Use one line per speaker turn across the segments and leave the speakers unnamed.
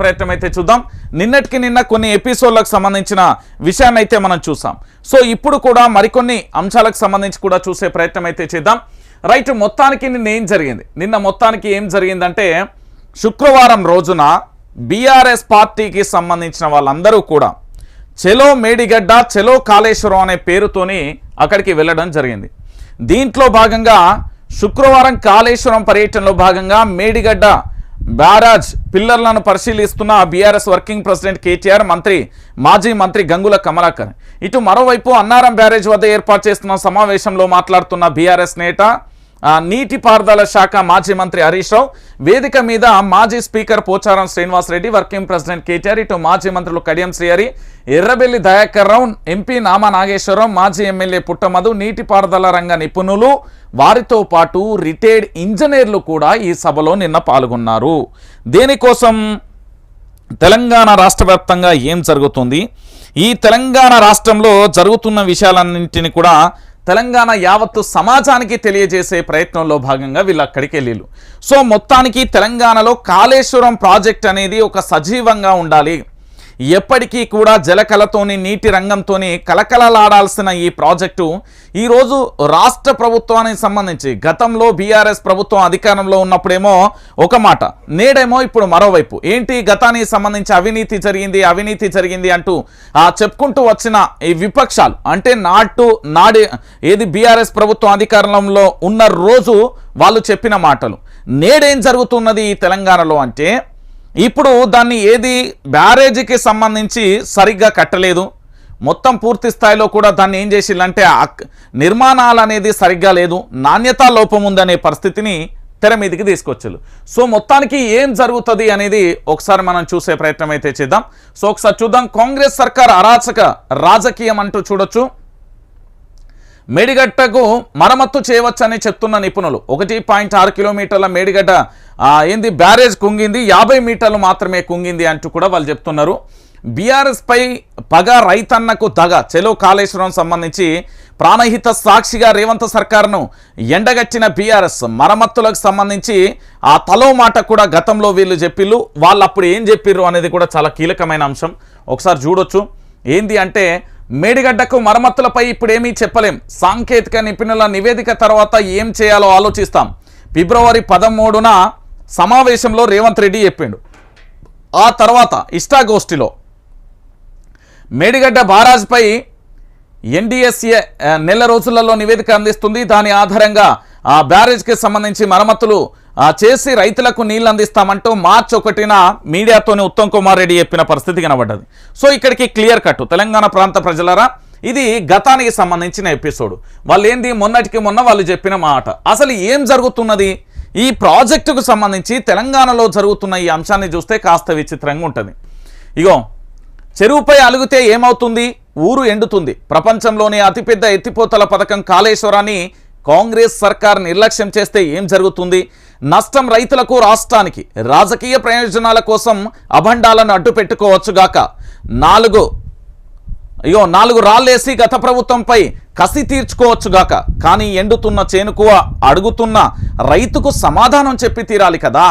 ప్రయత్నం అయితే చూద్దాం. నిన్నటికి నిన్న కొన్ని ఎపిసోడ్లకు సంబంధించిన విషయాన్ని అయితే మనం చూసాం. సో ఇప్పుడు కూడా మరికొన్ని అంశాలకు సంబంధించి కూడా చూసే ప్రయత్నం అయితే చేద్దాం. రైట్ మొత్తానికి నిన్న ఏం జరిగింది? నిన్న మొత్తానికి ఏం జరిగిందంటే శుక్రవారం రోజున బీఆర్ఎస్ పార్టీకి సంబంధించిన వాళ్ళందరూ కూడా చెలో మేడిగడ్డ చెలో కాళేశ్వరం అనే పేరుతోని అక్కడికి వెళ్ళడం జరిగింది. దీంట్లో భాగంగా శుక్రవారం కాళేశ్వరం పర్యటనలో భాగంగా మేడిగడ్డ బ్యారాజ్ పిల్లర్లను పరిశీలిస్తున్న బీఆర్ఎస్ వర్కింగ్ ప్రెసిడెంట్ కేటీఆర్ మంత్రి మాజీ మంత్రి గంగుల కమలాకర్. ఇటు మరోవైపు అన్నారం బ్యారేజ్ వద్ద ఏర్పాటు చేస్తున్న సమావేశంలో మాట్లాడుతున్న బీఆర్ఎస్ నేత నీటిపారుదల శాఖ మాజీ మంత్రి హరీష్ రావు వేదిక మీద మాజీ speaker Pocharam Srinivasa Reddy working president KTR ఇటు మాజీ మంత్రులు కడియం శ్రీహరి ఎర్రబెల్లి దయాకర్ రావు ఎంపీ నామా నాగేశ్వరరావు మాజీ ఎమ్మెల్యే పుట్టమధు నీటిపారుదల రంగ నిపుణులు వారితో పాటు రిటైర్డ్ ఇంజనీర్లు కూడా ఈ సభలో నిన్న పాల్గొన్నారు. దేనికోసం? తెలంగాణ రాష్ట్ర ఏం జరుగుతుంది? ఈ తెలంగాణ రాష్ట్రంలో జరుగుతున్న విషయాలన్నింటినీ కూడా తెలంగాణ యావత్తు సమాజానికి తెలియజేసే ప్రయత్నంలో భాగంగా వీళ్ళు అక్కడికి వెళ్ళిళ్ళు. సో మొత్తానికి తెలంగాణలో కాళేశ్వరం ప్రాజెక్ట్ అనేది ఒక సజీవంగా ఉండాలి. ఎప్పటికీ కూడా జలకలతోని నీటి రంగంతోని కలకలలాడాల్సిన ఈ ప్రాజెక్టు ఈరోజు రాష్ట్ర ప్రభుత్వానికి సంబంధించి గతంలో బీఆర్ఎస్ ప్రభుత్వం అధికారంలో ఉన్నప్పుడేమో ఒక మాట నేడేమో ఇప్పుడు మరోవైపు. ఏంటి గతానికి సంబంధించి అవినీతి జరిగింది అవినీతి జరిగింది అంటూ చెప్పుకుంటూ వచ్చిన ఈ విపక్షాలు అంటే నాటు నాడి ఏది బీఆర్ఎస్ ప్రభుత్వం అధికారంలో ఉన్న రోజు వాళ్ళు చెప్పిన మాటలు. నేడేం జరుగుతున్నది ఈ తెలంగాణలో అంటే ఇప్పుడు దాన్ని ఏది బ్యారేజీకి సంబంధించి సరిగ్గా కట్టలేదు. మొత్తం పూర్తి స్థాయిలో కూడా దాన్ని ఏం చేసిందంటే నిర్మాణాలు అనేది సరిగ్గా లేదు. నాణ్యతా లోపం ఉందనే పరిస్థితిని తెర మీదకి తీసుకొచ్చారు. సో మొత్తానికి ఏం జరుగుతుంది అనేది ఒకసారి మనం చూసే ప్రయత్నం అయితే చేద్దాం. సో ఒకసారి చూద్దాం. కాంగ్రెస్ సర్కార్ అరాచక రాజకీయం అంటూ చూడొచ్చు. మేడిగడ్డకు మరమ్మత్తు చేయవచ్చని చెప్తున్న నిపుణులు. ఒకటి పాయింట్ ఆరు కిలోమీటర్ల మేడిగడ్డ ఏంది బ్యారేజ్ కుంగింది యాభై మీటర్లు మాత్రమే కుంగింది అంటూ కూడా వాళ్ళు చెప్తున్నారు. బీఆర్ఎస్పై పగ రైతన్నకు దగ చెలో కాళేశ్వరం సంబంధించి ప్రాణహిత సాక్షిగా రేవంత్ సర్కార్ను ఎండగట్టిన బీఆర్ఎస్ మరమ్మత్తులకు సంబంధించి ఆ తలో మాట కూడా గతంలో వీళ్ళు చెప్పిళ్ళు. వాళ్ళు అప్పుడు ఏం చెప్పిర్రు అనేది కూడా చాలా కీలకమైన అంశం. ఒకసారి చూడొచ్చు. ఏంది అంటే మేడిగడ్డకు మరమ్మతులపై ఇప్పుడేమీ చెప్పలేం. సాంకేతిక నిపుణుల నివేదిక తర్వాత ఏం చేయాలో ఆలోచిస్తాం. ఫిబ్రవరి పదమూడున సమావేశంలో రేవంత్ రెడ్డి చెప్పిండు. ఆ తర్వాత ఇష్టాగోష్ఠిలో మేడిగడ్డ బారాజ్పై ఎన్డీఎస్ఏ నెల రోజులలో నివేదిక అందిస్తుంది. దాని ఆధారంగా ఆ బ్యారేజ్కి సంబంధించి మరమ్మతులు చేసి రైతులకు నీళ్ళు అందిస్తామంటూ మార్చి ఒకటిన మీడియాతోనే ఉత్తమ్ కుమార్ రెడ్డి చెప్పిన పరిస్థితి కనబడ్డది. సో ఇక్కడికి క్లియర్ కట్ తెలంగాణ ప్రాంత ప్రజలరా ఇది గతానికి సంబంధించిన ఎపిసోడ్. వాళ్ళు ఏంది మొన్నటికి మొన్న వాళ్ళు చెప్పిన మాట. అసలు ఏం జరుగుతున్నది? ఈ ప్రాజెక్టుకు సంబంధించి తెలంగాణలో జరుగుతున్న ఈ అంశాన్ని చూస్తే కాస్త విచిత్రంగా ఉంటుంది. ఇగో చెరువుపై అలుగుతే ఏమవుతుంది? ఊరు ఎండుతుంది. ప్రపంచంలోనే అతిపెద్ద ఎత్తిపోతల పథకం కాళేశ్వరాన్ని కాంగ్రెస్ సర్కార్ నిర్లక్ష్యం చేస్తే ఏం జరుగుతుంది? నష్టం రైతులకు రాష్ట్రానికి. రాజకీయ ప్రయోజనాల కోసం అభండాలను అడ్డు పెట్టుకోవచ్చుగాక నాలుగు అయ్యో నాలుగు రాళ్ళేసి గత ప్రభుత్వంపై కసి తీర్చుకోవచ్చుగాక కానీ ఎండుతున్న చేనుకువ అడుగుతున్న రైతుకు సమాధానం చెప్పి తీరాలి కదా.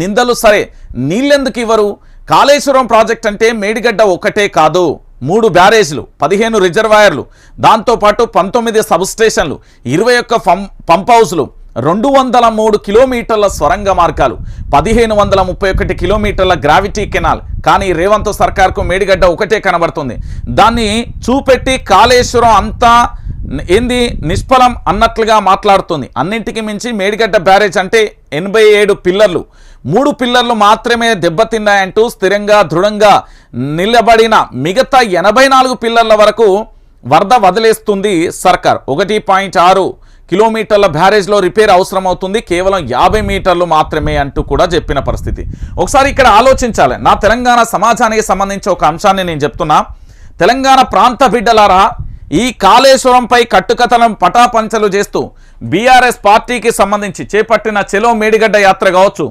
నిందలు సరే నీళ్ళెందుకు ఇవ్వరు? కాళేశ్వరం ప్రాజెక్ట్ అంటే మేడిగడ్డ ఒకటే కాదు. మూడు బ్యారేజ్లు పదిహేను రిజర్వాయర్లు దాంతోపాటు పంతొమ్మిది సబ్స్టేషన్లు ఇరవై ఒక్క పం పంప్ హౌస్లు రెండు వందల మూడు కిలోమీటర్ల స్వరంగ మార్గాలు పదిహేను వందల ముప్పై ఒకటి కిలోమీటర్ల గ్రావిటీ కెనాల్ కానీ రేవంత్ సర్కార్కు మేడిగడ్డ ఒకటే కనబడుతుంది. దాన్ని చూపెట్టి కాళేశ్వరం అంతా ఏంది నిష్ఫలం అన్నట్లుగా మాట్లాడుతుంది. అన్నింటికి మించి మేడిగడ్డ బ్యారేజ్ అంటే ఎనభై ఏడు పిల్లర్లు. మూడు పిల్లర్లు మాత్రమే దెబ్బతిన్నాయంటూ స్థిరంగా దృఢంగా నిలబడిన మిగతా ఎనభై నాలుగు పిల్లర్ల వరకు వరద వదిలేస్తుంది సర్కార్. ఒకటి పాయింట్ ఆరు కిలోమీటర్ల బ్యారేజ్లో రిపేర్ అవసరం అవుతుంది కేవలం యాభై మీటర్లు మాత్రమే అంటూ కూడా చెప్పిన పరిస్థితి. ఒకసారి ఇక్కడ ఆలోచించాలి. నా తెలంగాణ సమాజానికి సంబంధించి ఒక అంశాన్ని నేను చెప్తున్నా. తెలంగాణ ప్రాంత బిడ్డలారా ఈ కాళేశ్వరంపై కట్టుకథనం పటాపంచలు చేస్తూ బీఆర్ఎస్ పార్టీకి సంబంధించి చేపట్టిన చెలో మేడిగడ్డ యాత్ర కావచ్చు.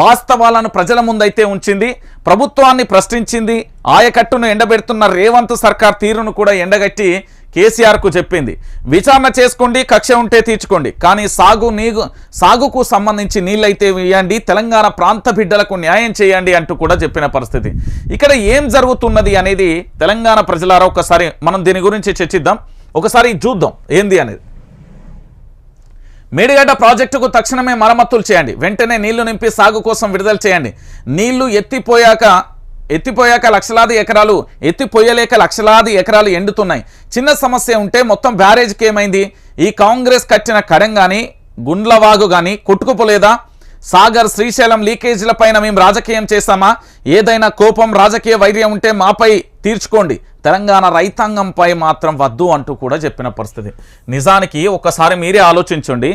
వాస్తవాలను ప్రజల ముందైతే ఉంచింది ప్రభుత్వాన్ని ప్రశ్నించింది ఆయకట్టును ఎండబెడుతున్న రేవంత్ సర్కార్ తీరును కూడా ఎండగట్టి కేసీఆర్కు చెప్పింది. విచారణ చేసుకోండి కక్ష ఉంటే తీర్చుకోండి. కానీ సాగు నీగు సాగుకు సంబంధించి నీళ్ళైతే వేయండి తెలంగాణ ప్రాంత బిడ్డలకు న్యాయం చేయండి అంటూ కూడా చెప్పిన పరిస్థితి. ఇక్కడ ఏం జరుగుతున్నది అనేది తెలంగాణ ప్రజలారా ఒకసారి మనం దీని గురించి చర్చిద్దాం. ఒకసారి చూద్దాం ఏంది అనేది. మేడిగడ్డ ప్రాజెక్టుకు తక్షణమే మరమ్మతులు చేయండి. వెంటనే నీళ్ళు నింపి సాగు కోసం విడుదల చేయండి. నీళ్ళు ఎత్తిపోయాక ఎత్తిపోయాక లక్షలాది ఎకరాలు ఎత్తిపోయలేక లక్షలాది ఎకరాలు ఎండుతున్నాయి. చిన్న సమస్య ఉంటే మొత్తం బ్యారేజ్కి ఏమైంది? ఈ కాంగ్రెస్ కట్టిన కడం కానీ గుండ్లవాగు కానీ కొట్టుకుపోలేదా? సాగర్ శ్రీశైలం లీకేజీల పైన మేము రాజకీయం చేస్తామా ఏదైనా కోపం రాజకీయ వైర్యం ఉంటే మాపై తీర్చుకోండి. తెలంగాణ రైతాంగంపై మాత్రం వద్దు అంటూ కూడా చెప్పిన పరిస్థితి. నిజానికి ఒకసారి మీరే ఆలోచించండి.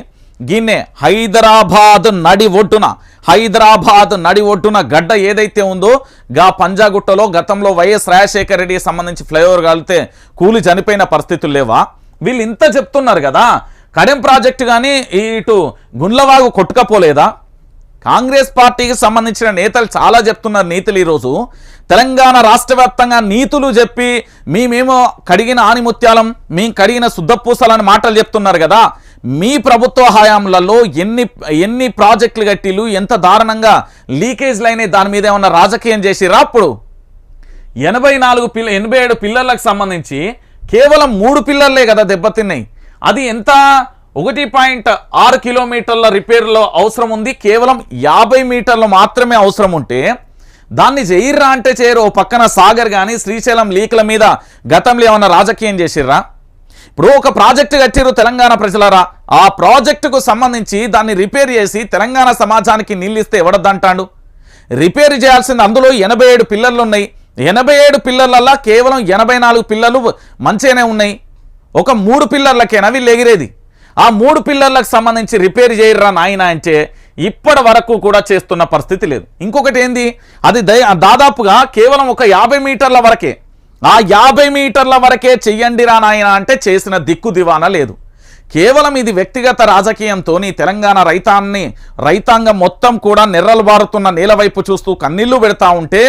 గిన్నె హైదరాబాద్ నడి ఒడ్డున హైదరాబాద్ నడి ఒడ్డున గడ్డ ఏదైతే ఉందో గా పంజాగుట్టలో గతంలో వైఎస్ రాజశేఖర రెడ్డికి సంబంధించి ఫ్లైఓవర్ కాలితే కూలి చనిపోయిన పరిస్థితులు లేవా? వీళ్ళు ఇంత చెప్తున్నారు కదా. కడెం ప్రాజెక్టు కానీ ఇటు గుండ్లవాగు కొట్టుకపోలేదా? కాంగ్రెస్ పార్టీకి సంబంధించిన నేతలు చాలా చెప్తున్నారు నీతులు ఈరోజు. తెలంగాణ రాష్ట్ర వ్యాప్తంగా నీతులు చెప్పి మేమేమో కడిగిన ఆనిముత్యాలం మేము కడిగిన శుద్ధపూసలని మాటలు చెప్తున్నారు కదా. మీ ప్రభుత్వ హయాంలలో ఎన్ని ఎన్ని ప్రాజెక్టులు కట్టిలు ఎంత దారుణంగా లీకేజ్లు అయినాయి దాని మీద ఏమన్నా రాజకీయం చేసిరా అప్పుడు? ఎనభై నాలుగు పిల్ల ఎనభై ఏడు పిల్లర్లకు సంబంధించి కేవలం మూడు పిల్లర్లే కదా దెబ్బతిన్నాయి. అది ఎంత ఒకటి పాయింట్ ఆరు కిలోమీటర్ల రిపేర్లో అవసరం ఉంది. కేవలం యాభై మీటర్లు మాత్రమే అవసరం ఉంటే దాన్ని చేయర్రా అంటే చేయరు పక్కన సాగర్ కానీ శ్రీశైలం లీకుల మీద గతంలో ఏమన్నా రాజకీయం చేసిర్రా? ఇప్పుడు ఒక ప్రాజెక్టు కట్టిరు తెలంగాణ ప్రజలరా? ఆ ప్రాజెక్టుకు సంబంధించి దాన్ని రిపేర్ చేసి తెలంగాణ సమాజానికి నిల్లిస్తే ఎవడద్దంటాడు? రిపేర్ చేయాల్సింది అందులో ఎనభై ఏడు పిల్లర్లు ఉన్నాయి. ఎనభై ఏడు పిల్లర్లల్లా కేవలం ఎనభై నాలుగు పిల్లలు మంచిగానే ఉన్నాయి. ఒక మూడు పిల్లర్లకేనా వీళ్ళు ఎగిరేది? ఆ మూడు పిల్లర్లకు సంబంధించి రిపేర్ చేయర్రా నాయన అంటే ఇప్పటి వరకు కూడా చేస్తున్న పరిస్థితి లేదు. ఇంకొకటి ఏంది? అది దయ- దాదాపుగా కేవలం ఒక యాభై మీటర్ల వరకే. ఆ యాభై మీటర్ల వరకే చెయ్యండి రా నాయన అంటే చేసిన దిక్కు దివాన లేదు. కేవలం ఇది వ్యక్తిగత రాజకీయంతో తెలంగాణ రైతాన్ని రైతాంగం మొత్తం కూడా నెర్రలు బారుతున్న నేల వైపు చూస్తూ కన్నీళ్ళు పెడతా ఉంటే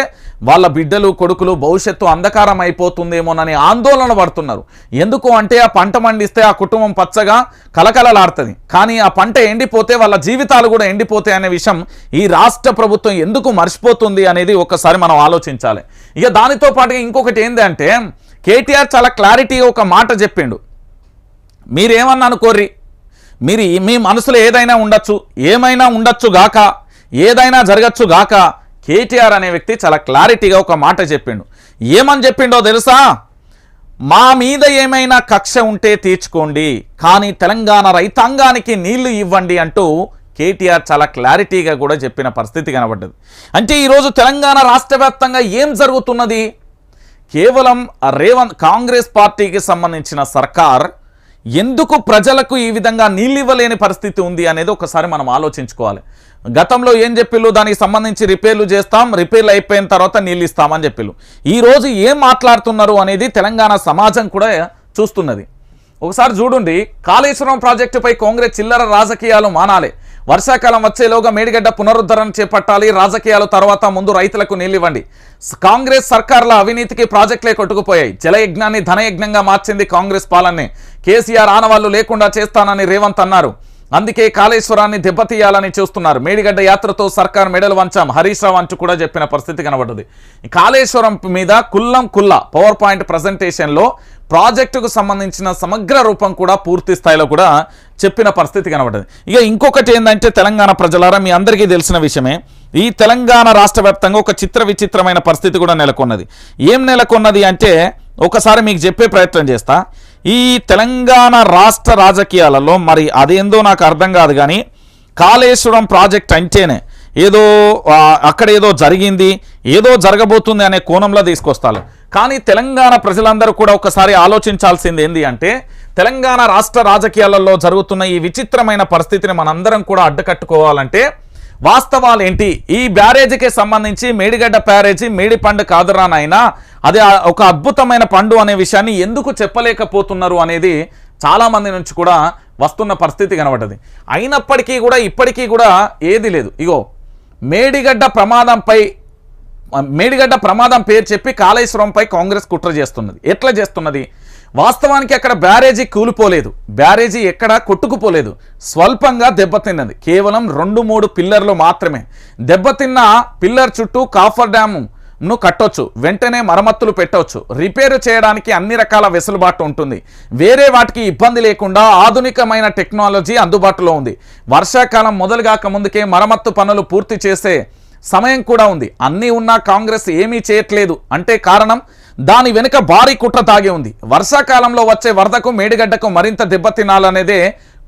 వాళ్ళ బిడ్డలు కొడుకులు భవిష్యత్తు అంధకారం అయిపోతుందేమోనని ఆందోళన పడుతున్నారు. ఎందుకు అంటే ఆ పంట పండిస్తే ఆ కుటుంబం పచ్చగా కలకలలాడుతుంది. కానీ ఆ పంట ఎండిపోతే వాళ్ళ జీవితాలు కూడా ఎండిపోతాయి అనే విషయం ఈ రాష్ట్ర ప్రభుత్వం ఎందుకు మర్చిపోతుంది అనేది ఒకసారి మనం ఆలోచించాలి. ఇక దానితో పాటుగా ఇంకొకటి ఏంటంటే కేటీఆర్ చాలా క్లారిటీ ఒక మాట చెప్పిండు. మీరేమన్నా అనుకోర్రి మీరు మీ మనసులో ఏదైనా ఉండొచ్చు ఏమైనా ఉండొచ్చు గాక ఏదైనా జరగచ్చు గాక కేటీఆర్ అనే వ్యక్తి చాలా క్లారిటీగా ఒక మాట చెప్పిండు. ఏమని చెప్పిండో తెలుసా? మా మీద ఏమైనా కక్ష ఉంటే తీర్చుకోండి కానీ తెలంగాణ రైతాంగానికి నీళ్ళు ఇవ్వండి అంటూ కేటీఆర్ చాలా క్లారిటీగా కూడా చెప్పిన పరిస్థితి కనబడ్డది. అంటే ఈరోజు తెలంగాణ రాష్ట్రవ్యాప్తంగా ఏం జరుగుతున్నది? కేవలం రేవంత్ కాంగ్రెస్ పార్టీకి సంబంధించిన సర్కార్ ఎందుకు ప్రజలకు ఈ విధంగా నీళ్ళు ఇవ్వలేని పరిస్థితి ఉంది అనేది ఒకసారి మనం ఆలోచించుకోవాలి. గతంలో ఏం చెప్పిళ్ళు? దానికి సంబంధించి రిపేర్లు చేస్తాం రిపేర్లు అయిపోయిన తర్వాత నీళ్ళు ఇస్తామని చెప్పిళ్ళు. ఈ రోజు ఏం మాట్లాడుతున్నారు అనేది తెలంగాణ సమాజం కూడా చూస్తున్నది. ఒకసారి చూడండి కాళేశ్వరం ప్రాజెక్టుపై కాంగ్రెస్ చిల్లర రాజకీయాలు మానాలి. వర్షాకాలం వచ్చేలోగా మేడిగడ్డ పునరుద్ధరణ చేపట్టాలి. రాజకీయాలు తర్వాత ముందు రైతులకు నీళ్ళివ్వండి. కాంగ్రెస్ సర్కార్ల అవినీతికి ప్రాజెక్టులే కొట్టుకుపోయాయి. జలయజ్ఞాన్ని ధనయజ్ఞంగా మార్చింది కాంగ్రెస్ పాలనే. కేసీఆర్ ఆనవాళ్ళు లేకుండా చేస్తానని రేవంత్ అన్నారు. అందుకే కాళేశ్వరాన్ని దెబ్బతీయాలని చూస్తున్నారు. మేడిగడ్డ యాత్రతో సర్కార్ మెడలు వంచాం. హరీష్ రావు అంటూ కూడా చెప్పిన పరిస్థితి కనబడ్డది. కాళేశ్వరం మీద కుల్లం కుల్ల పవర్ పాయింట్ ప్రజెంటేషన్లో ప్రాజెక్టుకు సంబంధించిన సమగ్ర రూపం కూడా పూర్తి స్థాయిలో కూడా చెప్పిన పరిస్థితి కనబడ్డది. ఇక ఇంకొకటి ఏంటంటే తెలంగాణ ప్రజలారా మీ అందరికీ తెలిసిన విషయమే ఈ తెలంగాణ రాష్ట్ర ఒక చిత్ర విచిత్రమైన పరిస్థితి కూడా నెలకొన్నది. ఏం నెలకొన్నది అంటే ఒకసారి మీకు చెప్పే ప్రయత్నం చేస్తా. ఈ తెలంగాణ రాష్ట్ర రాజకీయాలలో మరి అదేందో నాకు అర్థం కాదు కానీ కాళేశ్వరం ప్రాజెక్ట్ అంటేనే ఏదో అక్కడ ఏదో జరిగింది ఏదో జరగబోతుంది అనే కోణంలో తీసుకొస్తారు కానీ తెలంగాణ ప్రజలందరూ కూడా ఒకసారి ఆలోచించాల్సింది ఏంది అంటే తెలంగాణ రాష్ట్ర రాజకీయాలలో జరుగుతున్న ఈ విచిత్రమైన పరిస్థితిని మనందరం కూడా అడ్డుకట్టుకోవాలంటే వాస్తవాలు ఏంటి ఈ బ్యారేజీకి సంబంధించి మేడిగడ్డ బ్యారేజీ మేడిపండు కాదురా నాయనా. అది ఒక అద్భుతమైన పండు అనే విషయాన్ని ఎందుకు చెప్పలేకపోతున్నారు అనేది చాలామంది నుంచి కూడా వస్తున్న పరిస్థితి కనబడ్డది. అయినప్పటికీ కూడా ఇప్పటికీ కూడా ఏది లేదు. ఇగో మేడిగడ్డ ప్రమాదంపై మేడిగడ్డ ప్రమాదం పేరు చెప్పి కాళేశ్వరంపై కాంగ్రెస్ కుట్ర చేస్తున్నది. ఎట్లా చేస్తున్నది? వాస్తవానికి అక్కడ బ్యారేజీ కూలిపోలేదు. బ్యారేజీ ఎక్కడ కొట్టుకుపోలేదు. స్వల్పంగా దెబ్బతిన్నది. కేవలం రెండు మూడు పిల్లర్లు మాత్రమే. దెబ్బతిన్న పిల్లర్ చుట్టూ కాఫర్ డ్యాము ను కట్టొచ్చు. వెంటనే మరమ్మతులు పెట్టవచ్చు రిపేరు చేయడానికి అన్ని రకాల వెసులుబాటు ఉంటుంది. వేరే వాటికి ఇబ్బంది లేకుండా ఆధునికమైన టెక్నాలజీ అందుబాటులో ఉంది. వర్షాకాలం మొదలుగాక ముందుకే మరమ్మత్తు పనులు పూర్తి చేసే సమయం కూడా ఉంది. అన్నీ ఉన్నా కాంగ్రెస్ ఏమీ చేయట్లేదు. అంటే కారణం దాని వెనుక భారీ కుట్ర తాగి ఉంది. వర్షాకాలంలో వచ్చే వరదకు మేడిగడ్డకు మరింత దెబ్బతినాలనేదే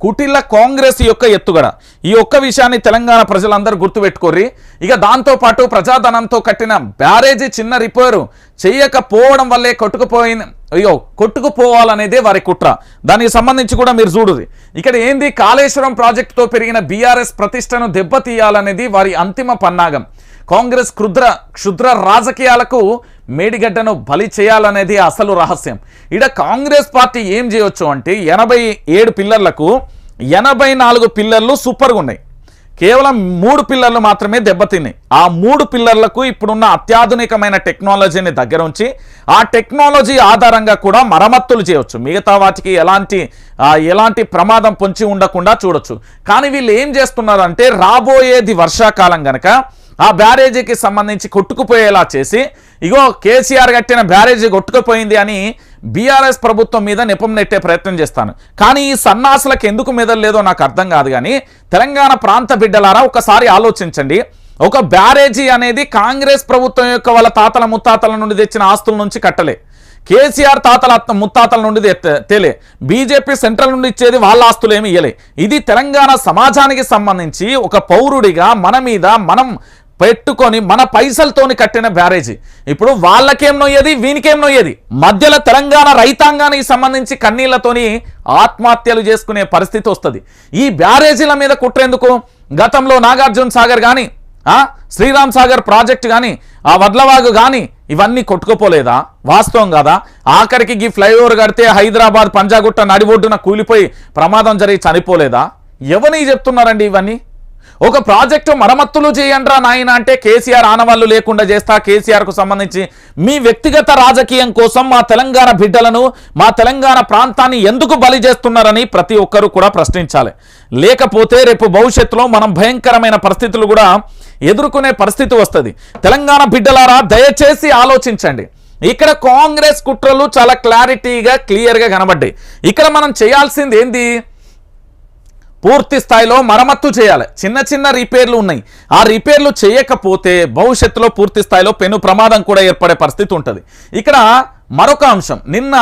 కుటిల కాంగ్రెస్ యొక్క ఎత్తుగడ. ఈ ఒక్క విషయాన్ని తెలంగాణ ప్రజలందరూ గుర్తుపెట్టుకోర్రి. ఇక దాంతోపాటు ప్రజాధనంతో కట్టిన బ్యారేజీ చిన్న రిపేరు చేయకపోవడం వల్లే కొట్టుకుపోయిన అయ్యో కొట్టుకుపోవాలనేదే వారి కుట్ర. దానికి సంబంధించి కూడా మీరు చూడుది ఇక్కడ ఏంది? కాళేశ్వరం ప్రాజెక్టుతో పెరిగిన బీఆర్ఎస్ ప్రతిష్టను దెబ్బతీయాలనేది వారి అంతిమ పన్నాగం. కాంగ్రెస్ క్షుద్ర క్షుద్ర రాజకీయాలకు మేడిగడ్డను బలి చేయాలనేది అసలు రహస్యం. ఇడ కాంగ్రెస్ పార్టీ ఏం చేయొచ్చు అంటే ఎనభై ఏడు పిల్లర్లకు ఎనభై నాలుగు పిల్లర్లు సూపర్గా ఉన్నాయి. కేవలం మూడు పిల్లర్లు మాత్రమే దెబ్బతిన్నాయి. ఆ మూడు పిల్లర్లకు ఇప్పుడున్న అత్యాధునికమైన టెక్నాలజీని దగ్గర ఉంచి ఆ టెక్నాలజీ ఆధారంగా కూడా మరమ్మత్తులు చేయవచ్చు మిగతా వాటికి ఎలాంటి ఎలాంటి ప్రమాదం పొంచి ఉండకుండా చూడొచ్చు. కానీ వీళ్ళు ఏం చేస్తున్నారంటే రాబోయేది వర్షాకాలం కనుక ఆ బ్యారేజీకి సంబంధించి కొట్టుకుపోయేలా చేసి ఇగో కేసీఆర్ కట్టిన బ్యారేజీ కొట్టుకుపోయింది అని బీఆర్ఎస్ ప్రభుత్వం మీద నెపం నెట్టే ప్రయత్నం చేస్తాను. కానీ ఈ సన్నాసులకు ఎందుకు మెదలేదో నాకు అర్థం కాదు కానీ తెలంగాణ ప్రాంత బిడ్డలారా ఒకసారి ఆలోచించండి. ఒక బ్యారేజీ అనేది కాంగ్రెస్ ప్రభుత్వం యొక్క వాళ్ళ తాతల ముత్తాతల నుండి తెచ్చిన ఆస్తుల నుంచి కట్టలే. కేసీఆర్ తాతల ముత్తాతల నుండి తేలే. బీజేపీ సెంట్రల్ నుండి ఇచ్చేది వాళ్ళ ఆస్తులు ఏమి ఇయ్యలే. ఇది తెలంగాణ సమాజానికి సంబంధించి ఒక పౌరుడిగా మన మీద మనం పెట్టుకొని మన పైసలతోని కట్టిన బ్యారేజీ. ఇప్పుడు వాళ్ళకేం నొయ్యేది వీనికేం నొయ్యేది? మధ్యలో తెలంగాణ రైతాంగానికి సంబంధించి కన్నీళ్ళతోని ఆత్మహత్యలు చేసుకునే పరిస్థితి వస్తుంది. ఈ బ్యారేజీల మీద కుట్రేందుకు గతంలో నాగార్జున సాగర్ కానీ శ్రీరామ్ సాగర్ ప్రాజెక్ట్ కానీ ఆ వడ్లవాగు కానీ ఇవన్నీ కొట్టుకుపోలేదా? వాస్తవం కదా? ఆఖరికి ఈ ఫ్లైఓవర్ కడితే హైదరాబాద్ పంజాగుట్ట నడిబొడ్డున కూలిపోయి ప్రమాదం జరిగి చనిపోలేదా? ఎవరిని చెప్తున్నారండి ఇవన్నీ? ఒక ప్రాజెక్టు మరమ్మతులు చేయండ్రా నాయన అంటే కేసీఆర్ ఆనవాళ్ళు లేకుండా చేస్తా. కేసీఆర్కు సంబంధించి మీ వ్యక్తిగత రాజకీయం కోసం మా తెలంగాణ బిడ్డలను మా తెలంగాణ ప్రాంతాన్ని ఎందుకు బలి చేస్తున్నారని ప్రతి ఒక్కరూ కూడా ప్రశ్నించాలి. లేకపోతే రేపు భవిష్యత్తులో మనం భయంకరమైన పరిస్థితులు కూడా ఎదుర్కొనే పరిస్థితి వస్తుంది. తెలంగాణ బిడ్డలారా దయచేసి ఆలోచించండి. ఇక్కడ కాంగ్రెస్ కుట్రలు చాలా క్లారిటీగా క్లియర్గా కనబడ్డాయి. ఇక్కడ మనం చేయాల్సింది ఏంది? పూర్తి స్థాయిలో మరమ్మత్తు చేయాలి. చిన్న చిన్న రిపేర్లు ఉన్నాయి. ఆ రిపేర్లు చేయకపోతే భవిష్యత్తులో పూర్తి స్థాయిలో పెను ప్రమాదం కూడా ఏర్పడే పరిస్థితి ఉంటుంది. ఇక్కడ మరొక అంశం. నిన్న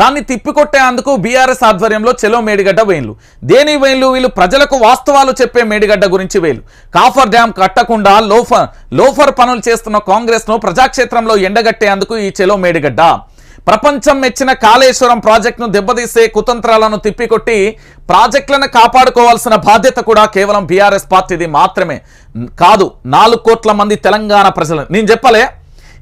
దాన్ని తిప్పికొట్టేందుకు బీఆర్ఎస్ ఆధ్వర్యంలో చెలో మేడిగడ్డ వేయిన్లు దేని వేయిన్లు వీళ్ళు ప్రజలకు వాస్తవాలు చెప్పే మేడిగడ్డ గురించి వేలు కాఫర్ డ్యామ్ కట్టకుండా లోఫర్ లోఫర్ పనులు చేస్తున్న కాంగ్రెస్ను ప్రజాక్షేత్రంలో ఎండగట్టేందుకు ఈ చెలో మేడిగడ్డ. ప్రపంచం మెచ్చిన కాళేశ్వరం ప్రాజెక్టును దెబ్బతీసే కుతంత్రాలను తిప్పికొట్టి ప్రాజెక్టులను కాపాడుకోవాల్సిన బాధ్యత కూడా కేవలం బీఆర్ఎస్ పార్టీది మాత్రమే. కాదు నాలుగు కోట్ల మంది తెలంగాణ ప్రజలు. నేను చెప్పలే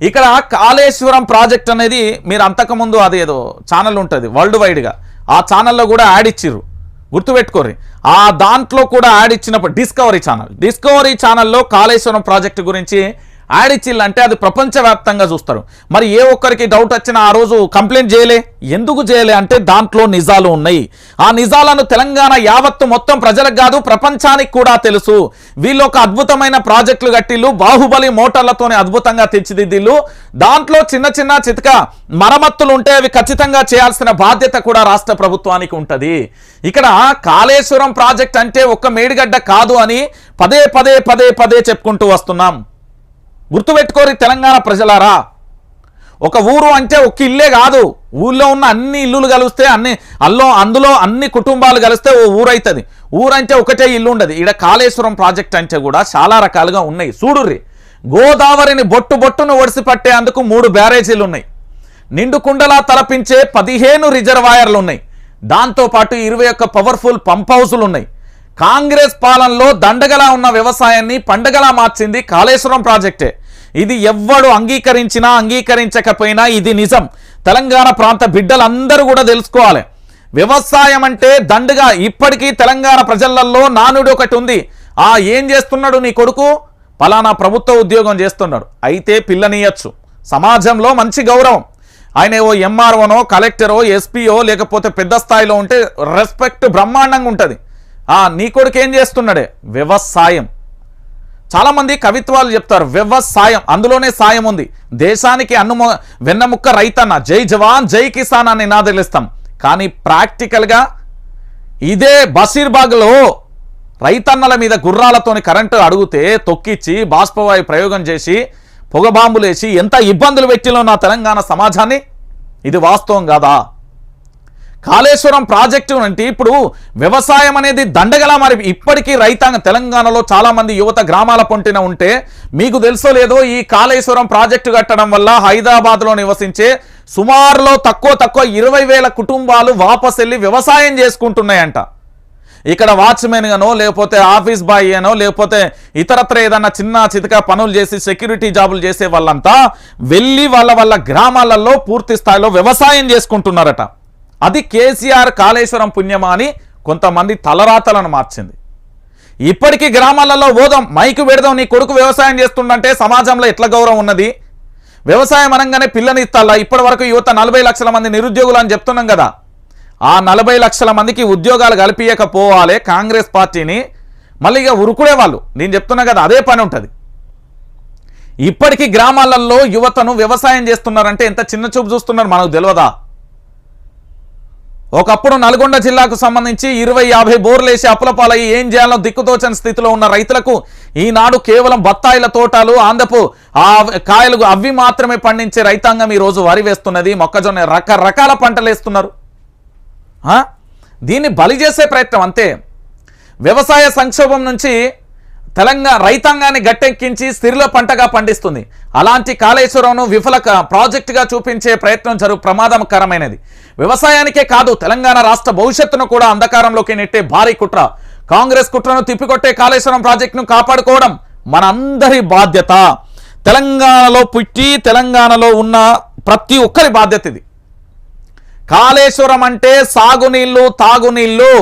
ఇక్కడ కాళేశ్వరం ప్రాజెక్ట్ అనేది మీరు అంతకుముందు అదేదో ఛానల్ ఉంటుంది వరల్డ్ వైడ్గా ఆ ఛానల్లో కూడా యాడ్ ఇచ్చిర్రు. గుర్తుపెట్టుకోర్రి. ఆ దాంట్లో కూడా యాడ్ ఇచ్చినప్పుడు డిస్కవరీ ఛానల్ డిస్కవరీ ఛానల్లో కాళేశ్వరం ప్రాజెక్టు గురించి యాడ్ అంటే అది ప్రపంచవ్యాప్తంగా చూస్తారు. మరి ఏ ఒక్కరికి డౌట్ వచ్చినా ఆ రోజు కంప్లైంట్ చేయలే? ఎందుకు చేయలే అంటే దాంట్లో నిజాలు ఉన్నాయి. ఆ నిజాలను తెలంగాణ యావత్తు మొత్తం ప్రజలకు కాదు ప్రపంచానికి కూడా తెలుసు. వీళ్ళు ఒక అద్భుతమైన ప్రాజెక్టులు కట్టిల్లు బాహుబలి మోటార్లతోనే అద్భుతంగా తెచ్చిదిద్దిల్లు దాంట్లో చిన్న చిన్న చితక మరమ్మత్తులు ఉంటే అవి ఖచ్చితంగా చేయాల్సిన బాధ్యత కూడా రాష్ట్ర ప్రభుత్వానికి ఉంటుంది. ఇక్కడ కాళేశ్వరం ప్రాజెక్ట్ అంటే ఒక్క మేడిగడ్డ కాదు అని పదే పదే పదే పదే చెప్పుకుంటూ వస్తున్నాం. గుర్తుపెట్టుకోరి తెలంగాణ ప్రజలారా. ఒక ఊరు అంటే ఒక ఇల్లే కాదు. ఊళ్ళో ఉన్న అన్ని ఇల్లులు కలిస్తే అన్ని అల్లో అందులో అన్ని కుటుంబాలు కలిస్తే ఓ ఊరు అవుతుంది ఊరంటే ఒకటే ఇల్లు ఉండదు. ఇక్కడ కాళేశ్వరం ప్రాజెక్ట్ అంటే కూడా చాలా రకాలుగా ఉన్నాయి. చూడుర్రి. గోదావరిని బొట్టు బొట్టును ఒడిసి పట్టేందుకు మూడు బ్యారేజీలు ఉన్నాయి. నిండు కుండలా తలపించే పదిహేను రిజర్వాయర్లు ఉన్నాయి. దాంతోపాటు ఇరవై ఒక్క పవర్ఫుల్ పంప్ హౌసులు ఉన్నాయి. కాంగ్రెస్ పాలనలో దండగలా ఉన్న వ్యవసాయాన్ని పండగలా మార్చింది కాళేశ్వరం ప్రాజెక్టే. ఇది ఎవ్వడు అంగీకరించినా అంగీకరించకపోయినా ఇది నిజం. తెలంగాణ ప్రాంత బిడ్డలందరూ కూడా తెలుసుకోవాలి. వ్యవసాయం అంటే దండుగా. ఇప్పటికీ తెలంగాణ ప్రజలలో నానుడు ఒకటి ఉంది. ఆ ఏం చేస్తున్నాడు నీ కొడుకు? పలానా ప్రభుత్వ ఉద్యోగం చేస్తున్నాడు. అయితే పిల్లనియచ్చు. సమాజంలో మంచి గౌరవం. ఆయన ఓ ఎంఆర్ఓనో కలెక్టరో ఎస్పీఓ లేకపోతే పెద్ద స్థాయిలో ఉంటే రెస్పెక్ట్ బ్రహ్మాండంగా ఉంటుంది. నీ కొడుకు ఏం చేస్తున్నాడే? వ్యవసాయం. చాలామంది కవిత్వాలు చెప్తారు వ్యవసాయం అందులోనే సాయం ఉంది. దేశానికి అన్నుమ వెన్నముక్క రైతన్న జై జవాన్ జై కిసాన్ అని నినాదలిస్తాం కానీ ప్రాక్టికల్గా ఇదే బషీర్బాగ్లో రైతన్నల మీద గుర్రాలతోని కరెంటు అడిగితే తొక్కిచ్చి బాష్పవాయు ప్రయోగం చేసి పొగబాంబులేసి ఎంత ఇబ్బందులు పెట్టిలో నా తెలంగాణ సమాజాన్ని? ఇది వాస్తవం కాదా? కాళేశ్వరం ప్రాజెక్టు అంటే ఇప్పుడు వ్యవసాయం అనేది దండగలా మరి ఇప్పటికీ రైతాంగ తెలంగాణలో చాలామంది యువత గ్రామాల పొంటిన ఉంటే మీకు తెలుసో లేదో ఈ కాళేశ్వరం ప్రాజెక్టు కట్టడం వల్ల హైదరాబాద్లో నివసించే సుమారులో తక్కువ తక్కువ ఇరవై వేల కుటుంబాలు వాపస్ వెళ్ళి వ్యవసాయం చేసుకుంటున్నాయంట. ఇక్కడ వాచ్మెన్ గానో లేకపోతే ఆఫీస్ బాయ్ అనో లేకపోతే ఇతరత్ర ఏదన్నా చిన్న చితక పనులు చేసి సెక్యూరిటీ జాబులు చేసే వాళ్ళంతా వెళ్ళి వాళ్ళ వాళ్ళ గ్రామాలలో పూర్తి స్థాయిలో వ్యవసాయం చేసుకుంటున్నారట. అది కేసీఆర్ కాళేశ్వరం పుణ్యమా అని కొంతమంది తలరాతలను మార్చింది. ఇప్పటికీ గ్రామాలలో పోదాం మైకు పెడదాం నీ కొడుకు వ్యవసాయం చేస్తుండంటే సమాజంలో ఎట్ల గౌరవం ఉన్నది? వ్యవసాయం అనగానే పిల్లని ఇస్తాలా ఇప్పటి వరకు యువత నలభై లక్షల మంది నిరుద్యోగులు అని చెప్తున్నాం కదా. ఆ నలభై లక్షల మందికి ఉద్యోగాలు కల్పించకపోవాలే కాంగ్రెస్ పార్టీని. మళ్ళీ ఇక ఉరుకుడే వాళ్ళు. నేను చెప్తున్నా కదా అదే పని ఉంటుంది. ఇప్పటికీ గ్రామాలలో యువతను వ్యవసాయం చేస్తున్నారంటే ఎంత చిన్న చూపు చూస్తున్నారు మనకు తెలియదా ఒకప్పుడు నల్గొండ జిల్లాకు సంబంధించి ఇరవై యాభై బోర్లేసి అప్పులపాలయ్యి ఏం చేయాలో దిక్కుతోచని స్థితిలో ఉన్న రైతులకు ఈనాడు కేవలం బత్తాయిల తోటలు ఆందపు ఆ కాయలు అవి మాత్రమే పండించే రైతాంగం ఈరోజు వరి వేస్తున్నది. మొక్కజొన్న రకరకాల పంటలు వేస్తున్నారు. దీన్ని బలి చేసే ప్రయత్నం అంతే. వ్యవసాయ సంక్షోభం నుంచి తెలంగాణ రైతాంగాన్ని గట్టెక్కించి స్థిరలో పంటగా పండిస్తుంది. అలాంటి కాళేశ్వరంను విఫల ప్రాజెక్టుగా చూపించే ప్రయత్నం జరుగు ప్రమాదకరమైనది. వ్యవసాయానికే కాదు తెలంగాణ రాష్ట్ర భవిష్యత్తును కూడా అంధకారంలోకి నెట్టే భారీ కుట్ర. కాంగ్రెస్ కుట్రను తిప్పికొట్టే కాళేశ్వరం ప్రాజెక్టును కాపాడుకోవడం మనందరి బాధ్యత. తెలంగాణలో పుట్టి తెలంగాణలో ఉన్న ప్రతి ఒక్కరి బాధ్యత ఇది. కాళేశ్వరం అంటే సాగునీళ్ళు తాగునీళ్ళు.